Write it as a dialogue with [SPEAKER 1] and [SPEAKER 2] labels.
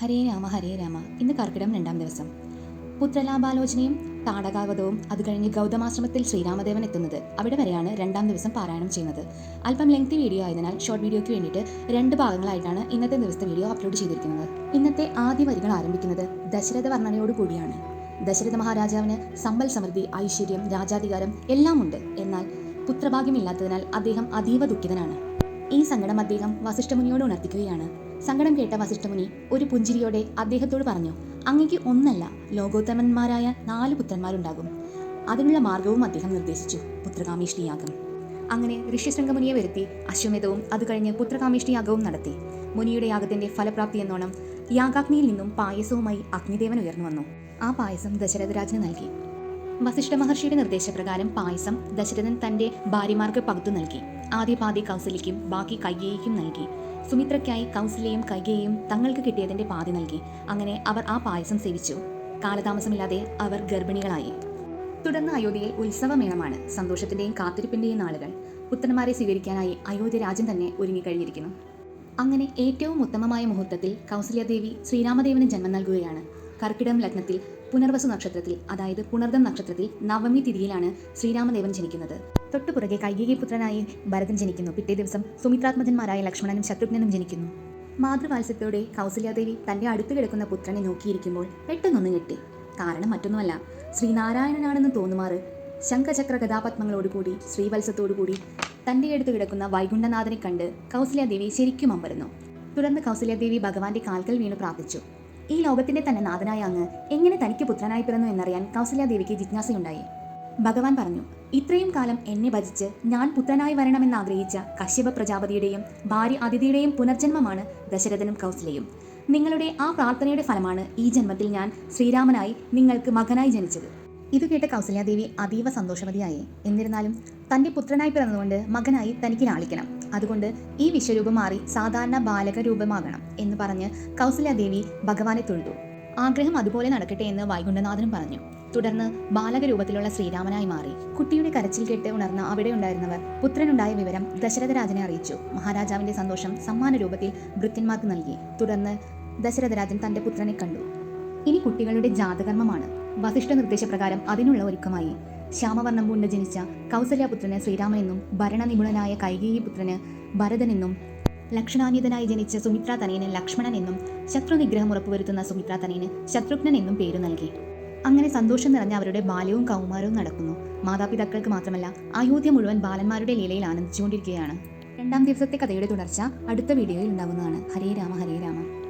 [SPEAKER 1] ഹരേ രാമ ഹരേ രാമ. ഇന്ന് കർക്കിടം രണ്ടാം ദിവസം. പുത്രലാഭാലോചനയും താടകാവധവും അത് കഴിഞ്ഞ് ഗൗതമാശ്രമത്തിൽ ശ്രീരാമദേവൻ എത്തുന്നത്. അവിടെ വരെയാണ് രണ്ടാം ദിവസം പാരായണം ചെയ്യുന്നത്. അല്പം ലെങ്തി വീഡിയോ ആയതിനാൽ ഷോർട്ട് വീഡിയോയ്ക്ക് വേണ്ടിയിട്ട് രണ്ട് ഭാഗങ്ങളായിട്ടാണ് ഇന്നത്തെ ദിവസത്തെ വീഡിയോ അപ്ലോഡ് ചെയ്തിരിക്കുന്നത്. ഇന്നത്തെ ആദ്യ വരികൾ ആരംഭിക്കുന്നത് ദശരഥ വർണനയോട് കൂടിയാണ്. ദശരഥ മഹാരാജാവിന് സമ്പൽ സമൃദ്ധി ഐശ്വര്യം രാജാധികാരം എല്ലാം ഉണ്ട്. എന്നാൽ പുത്രഭാഗ്യമില്ലാത്തതിനാൽ അദ്ദേഹം അതീവ ദുഃഖിതനാണ്. ഈ സങ്കടം അദ്ദേഹം വസിഷ്ഠമുനിയോട് ഉണർത്തിക്കുകയാണ്. സങ്കടം കേട്ട വസിഷ്ഠമുനി ഒരു പുഞ്ചിരിയോടെ അദ്ദേഹത്തോട് പറഞ്ഞു അങ്ങയ്ക്ക് ഒന്നല്ല ലോകോത്തമന്മാരായ നാല് പുത്രന്മാരുണ്ടാകും. അതിനുള്ള മാർഗവും അദ്ദേഹം നിർദ്ദേശിച്ചു പുത്രകാമേഷ്ടിയാഗം അങ്ങനെ ഋഷ്യശൃംഗമുനിയെ വരുത്തി അശ്വമേധവും അത് കഴിഞ്ഞ് പുത്രകാമേഷ്ടി യാഗവും നടത്തി. മുനിയുടെ യാഗത്തിന്റെ ഫലപ്രാപ്തി എന്നോണം യാഗാഗ്നിയിൽ നിന്നും പായസവുമായി അഗ്നിദേവൻ ഉയർന്നു വന്നു. ആ പായസം ദശരഥരാജന് നൽകി. വസിഷ്ഠ മഹർഷിയുടെ നിർദ്ദേശപ്രകാരം പായസം ദശരഥൻ തന്റെ ഭാര്യമാർക്ക് പകുത്തു നൽകി. ആദ്യ പാതി കൗസല്യയ്ക്കും ബാക്കി കൈകേയിക്കും നൽകി. സുമിത്രയ്ക്കായി കൗസല്യയും കൈകേയും തങ്ങൾക്ക് കിട്ടിയതിന്റെ പാതി നൽകി. അങ്ങനെ അവർ ആ പായസം സേവിച്ചു. കാലതാമസമില്ലാതെ അവർ ഗർഭിണികളായി. തുടർന്ന് അയോധ്യയിൽ ഉത്സവമേളമാണ്. സന്തോഷത്തിന്റെയും കാത്തിരിപ്പിന്റെയും നാളുകൾ. പുത്രന്മാരെ സ്വീകരിക്കാനായി അയോധ്യ രാജ്യം തന്നെ ഒരുങ്ങിക്കഴിഞ്ഞിരിക്കുന്നു അങ്ങനെ ഏറ്റവും ഉത്തമമായ മുഹൂർത്തത്തിൽ കൗസല്യാദേവി ശ്രീരാമദേവന് ജന്മം നൽകുകയാണ്. കർക്കിടം ലഗ്നത്തിൽ പുനർവസു നക്ഷത്രത്തിൽ അതായത് പുണർദം നക്ഷത്രത്തിൽ നവമി തിരിയിലാണ് ശ്രീരാമദേവൻ ജനിക്കുന്നത്. തൊട്ടുപുറകെ കൈകികി പുത്രനായി ഭരതൻ ജനിക്കുന്നു. പിറ്റേ ദിവസം സുമിത്രാത്മജന്മാരായ ലക്ഷ്മണനും ശത്രുഘ്നനും ജനിക്കുന്നു. മാതൃവാത്സ്യത്തോടെ കൗസല്യാദേവി തന്റെ അടുത്ത് കിടക്കുന്ന പുത്രനെ നോക്കിയിരിക്കുമ്പോൾ പെട്ടെന്നൊന്ന് ഞെട്ടി. കാരണം മറ്റൊന്നുമല്ല ശ്രീനാരായണനാണെന്ന് തോന്നുമാറ് ശംഖചക്ര കഥാപത്മങ്ങളോടുകൂടി ശ്രീവത്സത്തോടുകൂടി തന്റെ അടുത്ത് കിടക്കുന്ന വൈകുണ്ഠനാഥനെ കണ്ട് കൗസല്യാദേവി ശരിക്കും അമ്പരുന്നു. തുടർന്ന് കൗസല്യാദേവി ഭഗവാന്റെ കാൽക്കൽ വീണ് പ്രാർത്ഥിച്ചു. ഈ ലോകത്തിന്റെ തന്നെ നാഥനായ അങ്ങ് എങ്ങനെ തനിക്ക് പുത്രനായി പിറന്നു എന്നറിയാൻ കൗസല്യാദേവിക്ക് ജിജ്ഞാസയുണ്ടായി. ഭഗവാൻ പറഞ്ഞു ഇത്രയും കാലം എന്നെ ഭജിച്ച് ഞാൻ പുത്രനായി വരണമെന്ന് ആഗ്രഹിച്ച കശ്യപ പ്രജാപതിയുടെയും ഭാര്യ അതിഥിയുടെയും പുനർജന്മമാണ് ദശരഥനും കൗസലയും നിങ്ങളുടെ ആ പ്രാർത്ഥനയുടെ ഫലമാണ് ഈ ജന്മത്തിൽ ഞാൻ ശ്രീരാമനായി നിങ്ങൾക്ക് മകനായി ജനിച്ചത്. ഇത് കേട്ട കൗസല്യാദേവി അതീവ സന്തോഷവതിയായി. എന്നിരുന്നാലും തന്റെ പുത്രനായി പിറന്നുകൊണ്ട് മകനായി തനിക്ക് ലാളിക്കണം അതുകൊണ്ട് ഈ വിശ്വരൂപം മാറി സാധാരണ ബാലക രൂപമാകണം എന്ന് പറഞ്ഞ് കൗസല്യാദേവി ഭഗവാനെ തൊഴുതു. ആഗ്രഹം അതുപോലെ നടക്കട്ടെ എന്ന് വൈകുണ്ഠനാഥനും പറഞ്ഞു. തുടർന്ന് ബാലക രൂപത്തിലുള്ള ശ്രീരാമനായി മാറി. കുട്ടിയുടെ കരച്ചിൽ കേട്ട് ഉണർന്ന അവിടെ ഉണ്ടായിരുന്നവർ പുത്രനുണ്ടായ വിവരം ദശരഥരാജനെ അറിയിച്ചു. മഹാരാജാവിന്റെ സന്തോഷം സമ്മാന രൂപത്തിൽ ഭൃത്യന്മാർക്ക് നൽകി. തുടർന്ന് ദശരഥരാജൻ തന്റെ പുത്രനെ കണ്ടു. ഇനി കുട്ടികളുടെ ജാതകർമ്മമാണ്. വസിഷ്ഠ നിർദ്ദേശപ്രകാരം അതിനുള്ള ഒരുക്കമായി. ശ്യാമവർണം കൊണ്ട് ജനിച്ച കൗസല്യപുത്രന് ശ്രീരാമനെന്നും ഭരണനിപുണനായ കൈകേയി പുത്രന് ഭരതനെന്നും ലക്ഷണാന്യതനായി ജനിച്ച സുമിത്ര തനയന് ലക്ഷ്മണൻ എന്നും ശത്രുനിഗ്രഹം ഉറപ്പുവരുത്തുന്ന സുമിത്ര തനയന് ശത്രുഘ്നൻ എന്നും പേരു നൽകി. അങ്ങനെ സന്തോഷം നിറഞ്ഞ അവരുടെ ബാല്യവും കൗമാരവും നടക്കുന്നു. മാതാപിതാക്കൾക്ക് മാത്രമല്ല അയോധ്യ മുഴുവൻ ബാലന്മാരുടെ ലീലയിൽ ആനന്ദിച്ചുകൊണ്ടിരിക്കുകയാണ്. രണ്ടാം ദിവസത്തെ കഥയുടെ തുടർച്ച അടുത്ത വീഡിയോയിൽ ഉണ്ടാകുന്നതാണ് ഹരേ രാമ ഹരേ രാമ.